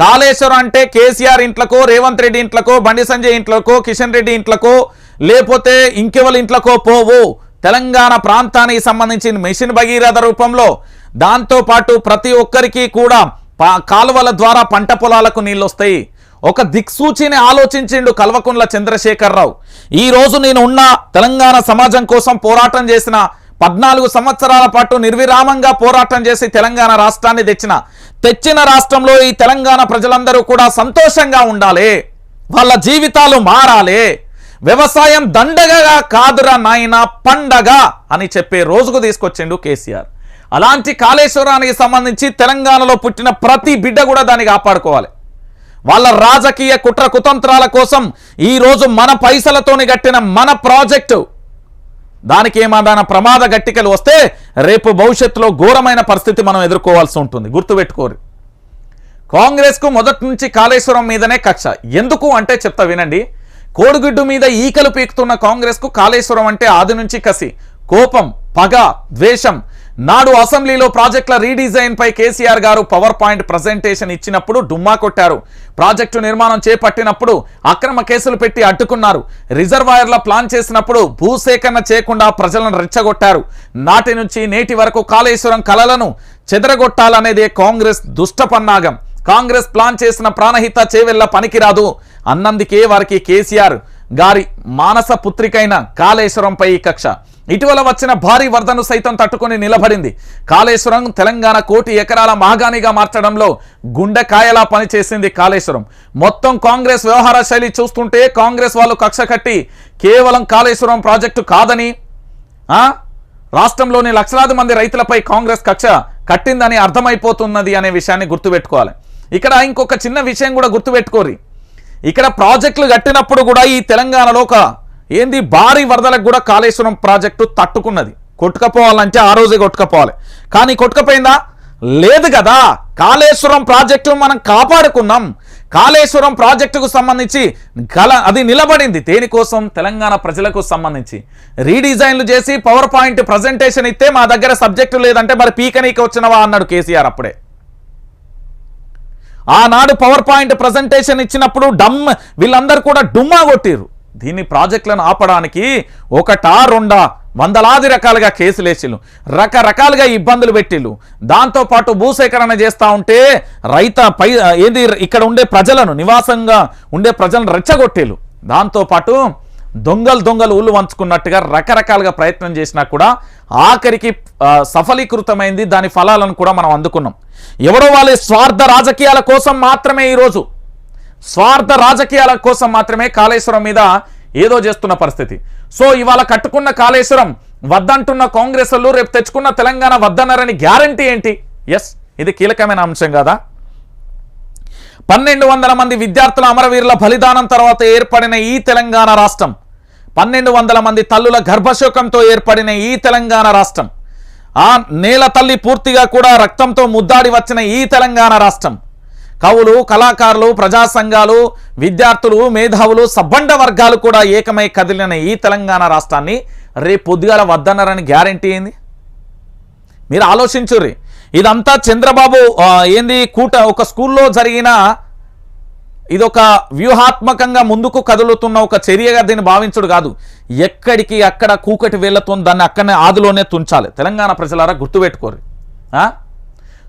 కాళేశ్వరం అంటే కేసీఆర్ ఇంట్లకో రేవంత్ రెడ్డి ఇంట్లకో బండి సంజయ్ ఇంట్లకో కిషన్ రెడ్డి ఇంట్లకో లేకపోతే ఇంకెవరి ఇంట్లకో పోవు. తెలంగాణ ప్రాంతానికి సంబంధించిన మెషిన్ భగీరథ రూపంలో దాంతోపాటు ప్రతి ఒక్కరికి కూడా కాలువల ద్వారా పంట పొలాలకు నీళ్ళు వస్తాయి ఒక దిక్సూచిని ఆలోచించిండు కల్వకుంట్ల చంద్రశేఖరరావు. ఈ రోజు నేను ఉన్న తెలంగాణ సమాజం కోసం పోరాటం చేసిన పద్నాలుగు సంవత్సరాల పాటు నిర్విరామంగా పోరాటం చేసి తెలంగాణ రాష్ట్రాన్ని తెచ్చిన తెచ్చిన రాష్ట్రంలో ఈ తెలంగాణ ప్రజలందరూ కూడా సంతోషంగా ఉండాలి. వాళ్ళ జీవితాలు మారాలి. వ్యవసాయం దండగగా కాదురా నాయన పండగ అని చెప్పే రోజుకు తీసుకొచ్చిండు కేసీఆర్. అలాంటి కాళేశ్వరానికి సంబంధించి తెలంగాణలో పుట్టిన ప్రతి బిడ్డ కూడా దాన్ని కాపాడుకోవాలి. వాళ్ళ రాజకీయ కుట్ర కుతంత్రాల కోసం ఈరోజు మన పైసలతోని కట్టిన మన ప్రాజెక్టు. దానికి ఏమాదాన ప్రమాద గట్టికలు వస్తే రేపు భవిష్యత్తులో ఘోరమైన పరిస్థితి మనం ఎదుర్కోవాల్సి ఉంటుంది. గుర్తుపెట్టుకోరు. కాంగ్రెస్కు మొదటి నుంచి కాళేశ్వరం మీదనే కక్ష. ఎందుకు అంటే చెప్తా వినండి. కోడిగుడ్డు మీద ఈకలు పీకుతున్న కాంగ్రెస్కు కాళేశ్వరం అంటే ఆది నుంచి కసి. కోపం పగ ద్వేషం నాడు అసెంబ్లీలో ప్రాజెక్టుల రీడిజైన్ పై కేసీఆర్ గారు పవర్ పాయింట్ ప్రజెంటేషన్ ఇచ్చినప్పుడు డుమ్మా కొట్టారు. ప్రాజెక్టు నిర్మాణం చేపట్టినప్పుడు అక్రమ కేసులు పెట్టి అడ్డుకున్నారు. రిజర్వాయర్ల ప్లాన్ చేసినప్పుడు భూసేకరణ చేయకుండా ప్రజలను రెచ్చగొట్టారు. నాటి నుంచి నేటి వరకు కాళేశ్వరం కలలను చెదరగొట్టాలనేదే కాంగ్రెస్ దుష్టపన్నాగం కాంగ్రెస్ ప్లాన్ చేసిన ప్రాణహిత చేవెళ్ళ పనికిరాదు. అన్నందుకే వారికి కేసీఆర్ గారి మానస పుత్రికైన కాళేశ్వరంపై ఈ కక్ష. ఇటీవల వచ్చిన భారీ వరదను సైతం తట్టుకొని నిలబడింది. కాళేశ్వరం తెలంగాణ కోటి ఎకరాల మాగానిగా మార్చడంలో గుండెకాయలా పనిచేసింది కాళేశ్వరం. మొత్తం కాంగ్రెస్ వ్యవహార శైలి చూస్తుంటే కాంగ్రెస్ వాళ్ళు కక్ష కట్టి కేవలం కాళేశ్వరం ప్రాజెక్టు కాదని రాష్ట్రంలోని లక్షలాది మంది రైతులపై కాంగ్రెస్ కక్ష కట్టిందని అర్థమైపోతున్నది అనే విషయాన్ని గుర్తుపెట్టుకోవాలి. ఇక్కడ ఇంకొక చిన్న విషయం కూడా గుర్తుపెట్టుకోరి ఇక్కడ ప్రాజెక్టులు కట్టినప్పుడు కూడా ఈ తెలంగాణలో ఒక ఏంది? భారీ వరదలకు కూడా కాళేశ్వరం ప్రాజెక్టు తట్టుకున్నది. కొట్టుకపోవాలంటే ఆ రోజే కొట్టుకపోవాలి. కానీ కొట్టుకపోయిందా? లేదు కదా. కాళేశ్వరం ప్రాజెక్టు మనం కాపాడుకున్నాం. కాళేశ్వరం ప్రాజెక్టుకు సంబంధించి గల అది నిలబడింది. దేనికోసం? తెలంగాణ ప్రజలకు సంబంధించి. రీడిజైన్లు చేసి పవర్ పాయింట్ ప్రజెంటేషన్ ఇస్తే మా దగ్గర సబ్జెక్టు లేదంటే మరి పీకనీకి వచ్చినవా అన్నాడు కేసీఆర్ అప్పుడే. ఆనాడు పవర్ పాయింట్ ప్రజెంటేషన్ ఇచ్చినప్పుడు డమ్ వీళ్ళందరూ కూడా డుమ్మా కొట్టిర్రు. దీన్ని ప్రాజెక్టులను ఆపడానికి ఒకటా రెండా వందలాది రకాలుగా కేసులు వేసిళ్ళు. రకరకాలుగా ఇబ్బందులు పెట్టిళ్ళు. దాంతోపాటు భూసేకరణ చేస్తూ ఉంటే రైత పై ఏది ఇక్కడ ఉండే ప్రజలను నివాసంగా ఉండే ప్రజలను రెచ్చగొట్టేళ్ళు. దాంతోపాటు దొంగలు దొంగలు ఊళ్ళు వంచుకున్నట్టుగా రకరకాలుగా ప్రయత్నం చేసినా కూడా ఆఖరికి సఫలీకృతమైంది దాని ఫలాలను కూడా మనం అందుకున్నాం. ఎవరో వాళ్ళ స్వార్థ రాజకీయాల కోసం మాత్రమే ఈరోజు స్వార్థ రాజకీయాల కోసం మాత్రమే కాళేశ్వరం మీద ఏదో చేస్తున్న పరిస్థితి. సో ఇవాళ కట్టుకున్న కాళేశ్వరం వద్దంటున్న కాంగ్రెస్ వాళ్ళు రేపు తెచ్చుకున్న తెలంగాణ వద్దన్నారని గ్యారంటీ ఏంటి? ఎస్ ఇది కీలకమైన అంశం కదా? పన్నెండు వందల మంది విద్యార్థుల అమరవీరుల బలిదానం తర్వాత ఏర్పడిన ఈ తెలంగాణ రాష్ట్రం పన్నెండు వందల మంది తల్లుల గర్భశోకంతో ఏర్పడిన ఈ తెలంగాణ రాష్ట్రం ఆ నేల తల్లి పూర్తిగా కూడా రక్తంతో ముద్దాడి వచ్చిన ఈ తెలంగాణ రాష్ట్రం కవులు కళాకారులు ప్రజా సంఘాలు విద్యార్థులు మేధావులు సబ్బండ వర్గాలు కూడా ఏకమై కదిలిన ఈ తెలంగాణ రాష్ట్రాన్ని రేపు పొద్దుగాల వద్దన్నారని గ్యారంటీ ఏంది? మీరు ఆలోచించుర్రి. ఇదంతా చంద్రబాబు ఏంది కూట ఒక స్కూల్లో జరిగిన ఇదొక వ్యూహాత్మకంగా ముందుకు కదులుతున్న ఒక చర్యగా దీన్ని భావించుడు కాదు. ఎక్కడికి అక్కడ కూకటి వేళ్ళతో దాన్ని అక్కడనే ఆదిలోనే తుంచాలి. తెలంగాణ ప్రజలారా గుర్తుపెట్టుకోరు ఆ?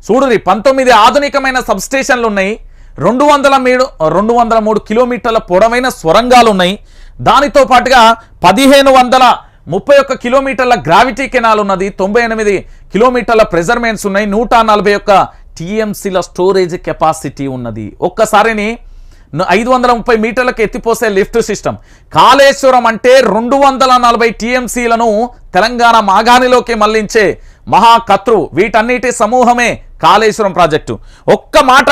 చూడురి పంతొమ్మిది ఆధునికమైన సబ్స్టేషన్లు ఉన్నాయి రెండు వందల మీడు రెండు వందల మూడు కిలోమీటర్ల పొడవైన స్వరంగాలు ఉన్నాయి దానితో పాటుగా పదిహేను వందల ముప్పై ఒక్క కిలోమీటర్ల గ్రావిటీ కెనాల్ ఉన్నది తొంభై ఎనిమిది కిలోమీటర్ల ప్రెజర్మెంట్స్ ఉన్నాయి. నూట నలభై ఒక్క టీఎంసీల స్టోరేజ్ కెపాసిటీ ఉన్నది. ఒక్కసారిని ఐదు వందల ముప్పై మీటర్లకు ఎత్తిపోసే లిఫ్ట్ సిస్టమ్. కాళేశ్వరం అంటే రెండు వందల నలభై టీఎంసీలను తెలంగాణ మాగాణిలోకి మళ్ళించే మహాకతృ వీటన్నిటి సమూహమే కాళేశ్వరం ప్రాజెక్టు. ఒక్క మాట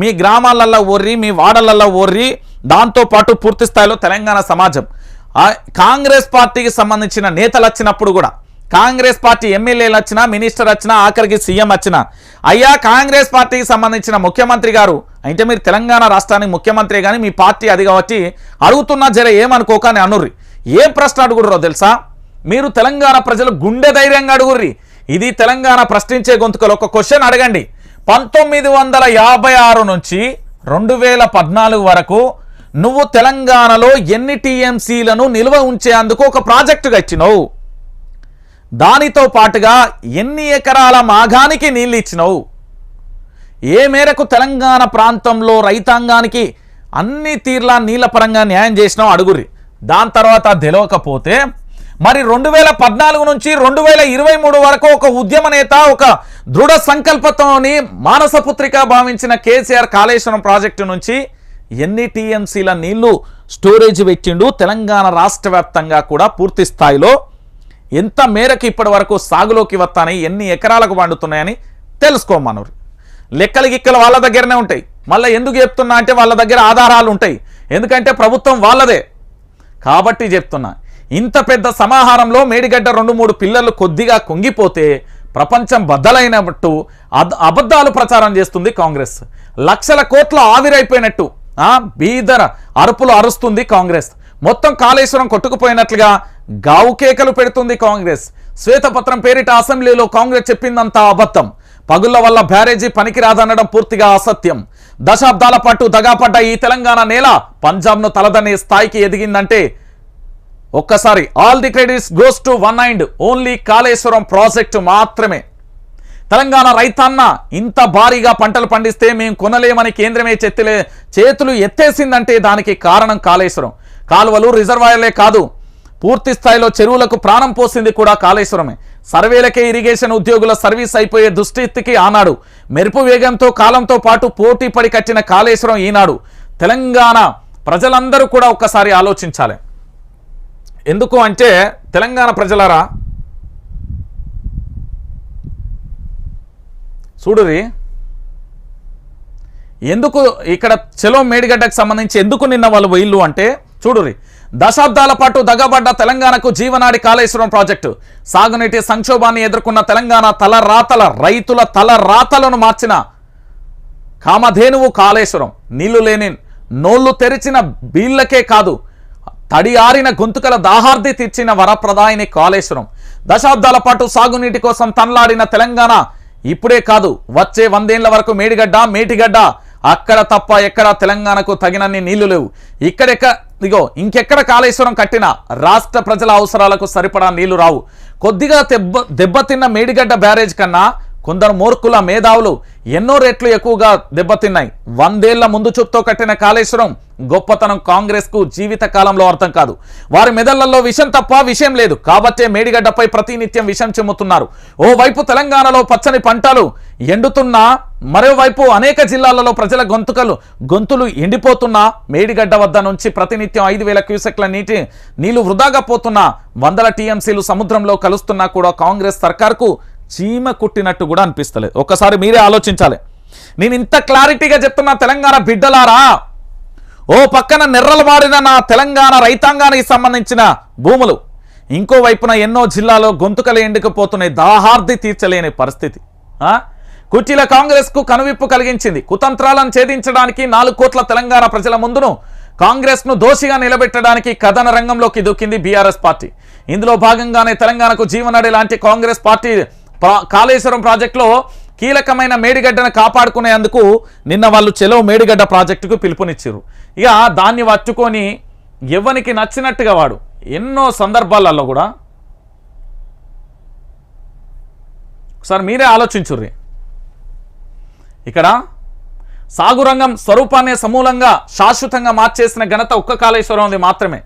మీ గ్రామాలల్లో ఓర్రి మీ వాడలల్లో ఓర్రి దాంతోపాటు పూర్తి స్థాయిలో తెలంగాణ సమాజం. కాంగ్రెస్ పార్టీకి సంబంధించిన నేతలు వచ్చినప్పుడు కూడా కాంగ్రెస్ పార్టీ ఎమ్మెల్యేలు వచ్చినా మినిస్టర్ వచ్చినా ఆఖరికి సీఎం వచ్చినా అయ్యా కాంగ్రెస్ పార్టీకి సంబంధించిన ముఖ్యమంత్రి గారు అంటే మీరు తెలంగాణ రాష్ట్రానికి ముఖ్యమంత్రి కానీ మీ పార్టీ అది కాబట్టి అడుగుతున్నా జర ఏమనుకోక అని అనుర్రి ఏ ప్రశ్న అడుగుర్రో తెలుసా? మీరు తెలంగాణ ప్రజలు గుండె ధైర్యంగా అడుగుర్రి. ఇది తెలంగాణ ప్రశ్నించే గొంతుకలు. ఒక క్వశ్చన్ అడగండి. పంతొమ్మిది వందల యాభై ఆరు నుంచి రెండు వేల పద్నాలుగు వరకు నువ్వు తెలంగాణలో ఎన్ని టీఎంసీలను నిల్వ ఉంచేందుకు ఒక ప్రాజెక్టుగా ఇచ్చినావు. దానితో పాటుగా ఎన్ని ఎకరాల మాగానికి నీళ్ళు ఇచ్చినావు. ఏ మేరకు తెలంగాణ ప్రాంతంలో రైతాంగానికి అన్ని తీర్లా నీళ్ళ పరంగా న్యాయం చేసినావు అడుగురి దాని తర్వాత తెలియకపోతే మరి రెండు వేల పద్నాలుగు నుంచి రెండు వేల ఇరవై మూడు వరకు ఒక ఉద్యమ నేత ఒక దృఢ సంకల్పతోని మానసపుత్రిక భావించిన కేసీఆర్ కాళేశ్వరం ప్రాజెక్టు నుంచి ఎన్ని టీఎంసీల నీళ్ళు స్టోరేజ్ పెట్టిండు తెలంగాణ రాష్ట్ర కూడా పూర్తి స్థాయిలో ఎంత మేరకు ఇప్పటి వరకు సాగులోకి వస్తాయి ఎన్ని ఎకరాలకు పండుతున్నాయని తెలుసుకోమన్నారు లెక్కలు గిక్కలు వాళ్ళ దగ్గరనే ఉంటాయి. మళ్ళీ ఎందుకు చెప్తున్నా అంటే వాళ్ళ దగ్గర ఆధారాలు ఉంటాయి. ఎందుకంటే ప్రభుత్వం వాళ్ళదే. కాబట్టి చెప్తున్నా. ఇంత పెద్ద సమాహారంలో మేడిగడ్డ రెండు మూడు పిల్లలు కొద్దిగా కుంగిపోతే ప్రపంచం బద్దలైనట్టు అద్ అబద్ధాలు ప్రచారం చేస్తుంది కాంగ్రెస్. లక్షల కోట్ల ఆవిరైపోయినట్టు బీదర అరుపులు అరుస్తుంది కాంగ్రెస్. మొత్తం కాళేశ్వరం కొట్టుకుపోయినట్లుగా గావు కేకలు పెడుతుంది కాంగ్రెస్. శ్వేతపత్రం పేరిట అసెంబ్లీలో కాంగ్రెస్ చెప్పిందంతా అబద్ధం. పగుళ్ళ వల్ల బ్యారేజీ పనికిరాదనడం పూర్తిగా అసత్యం. దశాబ్దాల పాటు దగాపడ్డ ఈ తెలంగాణ నేల పంజాబ్ను తలదనే స్థాయికి ఎదిగిందంటే ఒక్కసారి all the credits goes to one and only Kaleshwaram project మాత్రమే. తెలంగాణ రైతాన్న ఇంత భారీగా పంటలు పండిస్తే మేము కొనలేమని కేంద్రమే చెత్తలే చేతులు ఎత్తేసిందంటే దానికి కారణం కాళేశ్వరం. కాలువలు రిజర్వాయర్లే కాదు పూర్తి స్థాయిలో చెరువులకు ప్రాణం పోసింది కూడా కాళేశ్వరమే. సర్వేలకే ఇరిగేషన్ ఉద్యోగుల సర్వీస్ అయిపోయే దుస్థితికి ఆనాడు. మెరుపు వేగంతో కాలంతో పాటు పోటీ పడి కట్టిన కాళేశ్వరం ఈనాడు. తెలంగాణ ప్రజలందరూ కూడా ఒక్కసారి ఆలోచించాలి. ఎందుకు అంటే తెలంగాణ ప్రజలారా? చూడురి ఎందుకు ఇక్కడ చెలో మేడిగడ్డకు సంబంధించి ఎందుకు నిన్న వాళ్ళు వీళ్ళు అంటే చూడురి దశాబ్దాల పాటు దగబడ్డ తెలంగాణకు జీవనాడి కాళేశ్వరం ప్రాజెక్టు. సాగునీటి సంక్షోభాన్ని ఎదుర్కొన్న తెలంగాణ తల రాతల రైతుల తల రాతలను మార్చిన కామధేనువు కాళేశ్వరం. నీళ్ళు లేని నోళ్ళు తెరిచిన బీళ్ళకే కాదు తడి ఆరిన గొంతుకల దాహార్ది తీర్చిన వరప్రదాయిని కాళేశ్వరం. దశాబ్దాల పాటు సాగునీటి కోసం తన్లాడిన తెలంగాణ ఇప్పుడే కాదు వచ్చే వందేళ్ళ వరకు మేడిగడ్డ మేటిగడ్డ అక్కడ తప్ప ఎక్కడ తెలంగాణకు తగినన్ని నీళ్ళు లేవు. ఇక్కడెక్క ఇగో ఇంకెక్కడ కాళేశ్వరం కట్టినా రాష్ట్ర ప్రజల అవసరాలకు సరిపడా నీళ్ళు రావు. కొద్దిగా దెబ్బ దెబ్బతిన్న మేడిగడ్డ బ్యారేజ్ కన్నా కొందరు మూర్ఖుల మేధావులు ఎన్నో రెట్లు ఎక్కువగా దెబ్బతిన్నాయి. వందేళ్ళ ముందు చూపుతో కట్టిన కాళేశ్వరం గొప్పతనం కాంగ్రెస్కు జీవిత కాలంలో అర్థం కాదు. వారి మెదళ్ళలో విషం తప్ప విషయం లేదు. కాబట్టే మేడిగడ్డపై ప్రతినిత్యం విషం చెమ్ముతున్నారు. ఓవైపు తెలంగాణలో పచ్చని పంటలు ఎండుతున్నా మరోవైపు అనేక జిల్లాలలో ప్రజల గొంతుకలు గొంతులు ఎండిపోతున్నా మేడిగడ్డ వద్ద నుంచి ప్రతినిత్యం ఐదు వేల క్యూసెక్ల నీటి నీళ్ళు వృధాగా పోతున్నా వందల టీఎంసీలు సముద్రంలో కలుస్తున్నా కూడా కాంగ్రెస్ సర్కార్కు చీమ కుట్టినట్టు కూడా అనిపిస్తలేదు. ఒక్కసారి మీరే ఆలోచించాలి. నేను ఇంత క్లారిటీగా చెప్తున్నా తెలంగాణ బిడ్డలారా ఓ పక్కన నెర్రలు మారిన నా తెలంగాణ రైతాంగానికి సంబంధించిన భూములు ఇంకో వైపున ఎన్నో జిల్లాలో గొంతుకలు ఎండుకుపోతున్నాయి దాహార్ది తీర్చలేని పరిస్థితి. కుర్చీల కాంగ్రెస్కు కనువిప్పు కలిగించింది. కుతంత్రాలను ఛేదించడానికి నాలుగు కోట్ల తెలంగాణ ప్రజల ముందును కాంగ్రెస్ను దోషిగా నిలబెట్టడానికి కథన రంగంలోకి దూకింది బీఆర్ఎస్ పార్టీ. ఇందులో భాగంగానే తెలంగాణకు జీవనడి లాంటి కాంగ్రెస్ పార్టీ కాళేశ్వరం ప్రాజెక్టులో కీలకమైన మేడిగడ్డను కాపాడుకునేందుకు నిన్న వాళ్ళు చెలో మేడిగడ్డ ప్రాజెక్టుకు పిలుపునిచ్చారు. ఇక దాన్ని పట్టుకొని ఎవరికి నచ్చినట్టుగా వాడు ఎన్నో సందర్భాలలో కూడా. ఒకసారి మీరే ఆలోచించుర్రి. ఇక్కడ సాగురంగం స్వరూపాన్ని సమూలంగా శాశ్వతంగా మార్చేసిన ఘనత ఒక్క కాళేశ్వరం మాత్రమే.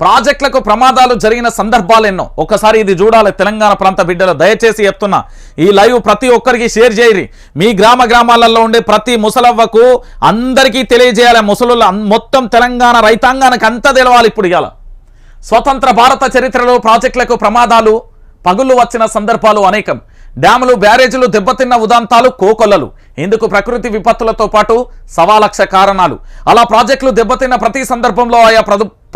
ప్రాజెక్టులకు ప్రమాదాలు జరిగిన సందర్భాలు ఎన్నో. ఒకసారి ఇది చూడాలి తెలంగాణ ప్రాంత బిడ్డలు. దయచేసి చెప్తున్నా ఈ లైవ్ ప్రతి ఒక్కరికి షేర్ చేయరి. మీ గ్రామ గ్రామాలలో ఉండే ప్రతి ముసలవ్వకు అందరికీ తెలియజేయాలి. ముసలు మొత్తం తెలంగాణ రైతాంగానికి అంతా తెలవాలి ఇప్పుడు ఇవాళ స్వతంత్ర భారత చరిత్రలో ప్రాజెక్టులకు ప్రమాదాలు పగుళ్ళు వచ్చిన సందర్భాలు అనేకం. డ్యాములు బ్యారేజీలు దెబ్బతిన్న ఉదాంతాలు కోకొల్లలు. ఇందుకు ప్రకృతి విపత్తులతో పాటు సవాలక్ష కారణాలు. అలా ప్రాజెక్టులు దెబ్బతిన్న ప్రతి సందర్భంలో ఆయా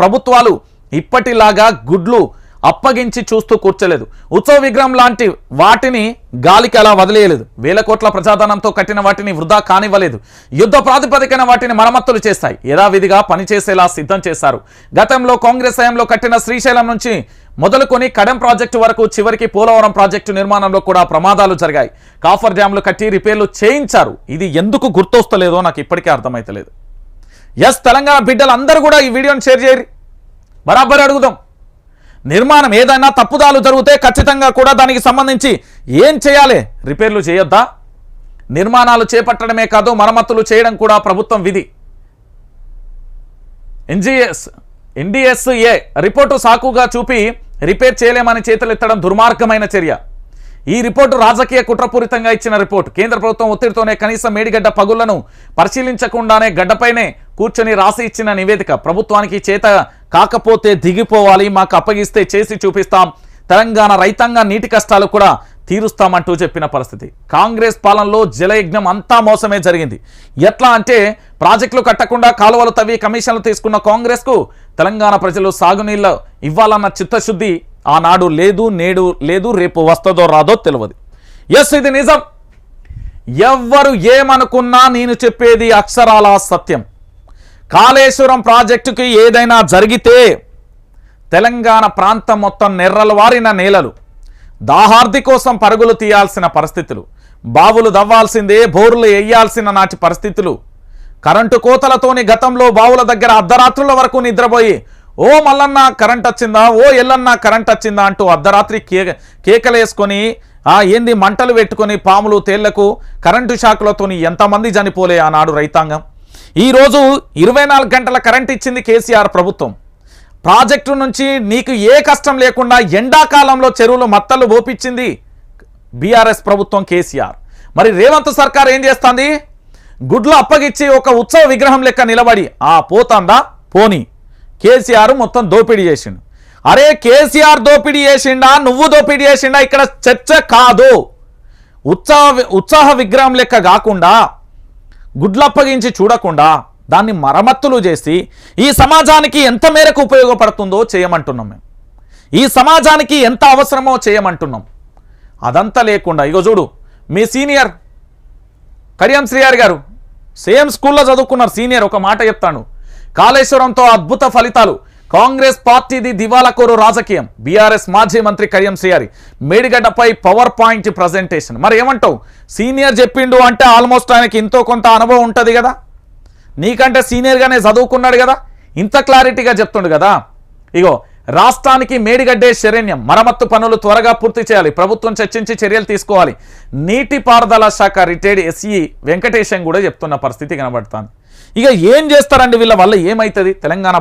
ప్రభుత్వాలు ఇప్పటిలాగా గుడ్లు అప్పగించి చూస్తూ కూర్చోలేదు. ఉత్సవ విగ్రహం లాంటి వాటిని గాలికి అలా వదిలేయలేదు. వేల కోట్ల ప్రజాధనంతో కట్టిన వాటిని వృధా కానివ్వలేదు. యుద్ధ ప్రాతిపదికన వాటిని మరమ్మతులు చేస్తాయి యథావిధిగా పనిచేసేలా సిద్ధం చేశారు. గతంలో కాంగ్రెస్ హయాంలో కట్టిన శ్రీశైలం నుంచి మొదలుకొని కడం ప్రాజెక్టు వరకు చివరికి పోలవరం ప్రాజెక్టు నిర్మాణంలో కూడా ప్రమాదాలు జరిగాయి. కాఫర్ డ్యాంలు కట్టి రిపేర్లు చేయించారు. ఇది ఎందుకు గుర్తొస్తలేదో నాకు ఇప్పటికే అర్థమైతలేదు. ఎస్ తెలంగాణ బిడ్డలందరూ కూడా ఈ వీడియోని షేర్ చేయరు బరాబర్ అడుగుదాం. నిర్మాణం ఏదైనా తప్పుదాలు జరిగితే ఖచ్చితంగా కూడా దానికి సంబంధించి ఏం చేయాలి? రిపేర్లు చేయొద్దా? నిర్మాణాలు చేపట్టడమే కాదు మరమ్మతులు చేయడం కూడా ప్రభుత్వం విధి. ఎన్జిఎస్ ఎన్డిఎస్ఏ రిపోర్టు సాకుగా చూపి రిపేర్ చేయలేమని చేతులెత్తడం దుర్మార్గమైన చర్య. ఈ రిపోర్టు రాజకీయ కుట్రపూరితంగా ఇచ్చిన రిపోర్టు. కేంద్ర ప్రభుత్వం ఒత్తిడితోనే కనీసం మేడిగడ్డ పగుళ్ళను పరిశీలించకుండానే గడ్డపైనే కూర్చొని రాసి ఇచ్చిన నివేదిక ప్రభుత్వానికి చేత కాకపోతే దిగిపోవాలి మాకు అప్పగిస్తే చేసి చూపిస్తాం తెలంగాణ రైతాంగ నీటి కష్టాలు కూడా తీరుస్తామంటూ చెప్పిన పరిస్థితి. కాంగ్రెస్ పాలనలో జలయజ్ఞం అంతా మోసమే జరిగింది. ఎట్లా అంటే ప్రాజెక్టులు కట్టకుండా కాలువలు తవ్వి కమిషన్లు తీసుకున్న కాంగ్రెస్కు తెలంగాణ ప్రజలు సాగునీళ్ళు ఇవ్వాలన్న చిత్తశుద్ధి ఆనాడు లేదు నేడు లేదు రేపు వస్తుందో రాదో తెలియదు. ఎస్ ఇది నిజం. ఎవ్వరు ఏమనుకున్నా నేను చెప్పేది అక్షరాల సత్యం. కాళేశ్వరం ప్రాజెక్టుకి ఏదైనా జరిగితే తెలంగాణ ప్రాంతం మొత్తం నెర్రలు వారిన నేలలు. దాహార్ది కోసం పరుగులు తీయాల్సిన పరిస్థితులు. బావులు దవ్వాల్సిందే బోర్లు వేయాల్సిన నాటి పరిస్థితులు. కరెంటు కోతలతోని గతంలో బావుల దగ్గర అర్ధరాత్రుల వరకు నిద్రపోయి ఓ మల్లన్న కరెంట్ వచ్చిందా ఓ ఎల్లన్న కరెంట్ వచ్చిందా అంటూ అర్ధరాత్రి కే కేకలేసుకొని ఆ ఏంది? మంటలు పెట్టుకొని పాములు తేళ్ళకు కరెంటు షాకులతోని ఎంతమంది చనిపోలే ఆనాడు రైతాంగం? ఈరోజు ఇరవై నాలుగు గంటల కరెంట్ ఇచ్చింది కేసీఆర్ ప్రభుత్వం. ప్రాజెక్టు నుంచి నీకు ఏ కష్టం లేకుండా ఎండాకాలంలో చెరువులు మత్తలు ఓపించింది బీఆర్ఎస్ ప్రభుత్వం కేసీఆర్. మరి రేవంత్ సర్కార్ ఏం చేస్తుంది? గుడ్లు అప్పగిచ్చి ఒక ఉత్సవ విగ్రహం లెక్క నిలబడి ఆ పోతందా? పోని. కేసీఆర్ మొత్తం దోపిడీ చేసిండు. అరే కేసీఆర్ దోపిడీ చేసిండా? నువ్వు దోపిడీ చేసిండా? ఇక్కడ చర్చ కాదు. ఉత్సాహ ఉత్సాహ విగ్రహం లెక్క కాకుండా గుడ్లప్పగించి చూడకుండా దాన్ని మరమ్మత్తులు చేసి ఈ సమాజానికి ఎంత మేరకు ఉపయోగపడుతుందో చేయమంటున్నాం మేము. ఈ సమాజానికి ఎంత అవసరమో చేయమంటున్నాం. అదంతా లేకుండా ఇగో చూడు మీ సీనియర్ కరియం శ్రీయార్ గారు సేమ్ స్కూల్లో చదువుకున్నారు సీనియర్ ఒక మాట చెప్తాను కాళేశ్వరంతో అద్భుత ఫలితాలు కాంగ్రెస్ పార్టీది దివాలకోరు రాజకీయం. బీఆర్ఎస్ మాజీ మంత్రి కయ్యం సియారి మేడిగడ్డపై పవర్ పాయింట్ ప్రజెంటేషన్. మరి ఏమంటావు? సీనియర్ చెప్పిండు అంటే ఆల్మోస్ట్ ఆయనకి ఎంతో కొంత అనుభవం ఉంటుంది కదా? నీకంటే సీనియర్గానే చదువుకున్నాడు కదా? ఇంత క్లారిటీగా చెప్తుండు కదా? ఇగో రాష్ట్రానికి మేడిగడ్డే శరణ్యం. మరమ్మత్తు పనులు త్వరగా పూర్తి చేయాలి. ప్రభుత్వం చర్చించి చర్యలు తీసుకోవాలి. నీటిపారుదల శాఖ రిటైర్డ్ ఎస్ఈ వెంకటేశం కూడా చెప్తున్న పరిస్థితి కనబడుతుంది. ఇక ఏం చేస్తారండి వీళ్ళ వల్ల? ఏమవుతుంది తెలంగాణ